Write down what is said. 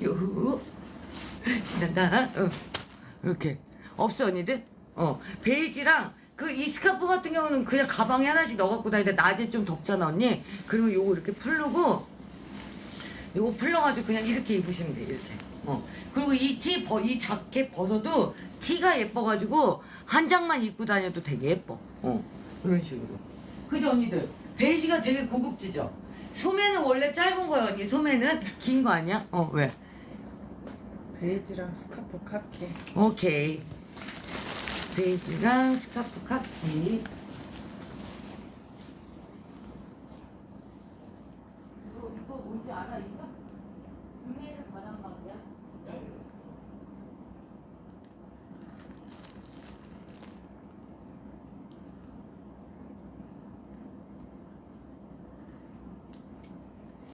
유후 신난다. 어. 이렇게. 없어 언니들? 어. 베이지랑 그 이 스카프 같은 경우는 그냥 가방에 하나씩 넣어 갖고 다니는데 낮에 좀 덥잖아 언니. 그러면 요거 이렇게 풀르고 요거 풀러가지고 그냥 이렇게 입으시면 돼 이렇게. 어. 그리고 이 티 버 이 자켓 벗어도 티가 예뻐가지고 한 장만 입고 다녀도 되게 예뻐. 어. 이런 식으로. 그죠 언니들? 베이지가 되게 고급지죠 소매는 원래 짧은 거야 언니 소매는 긴 거 아니야 어 왜? 베이지랑 스카프 카키. 오케이. 베이지랑 스카프 카키. 이거 이거 뭔지 알아 이거?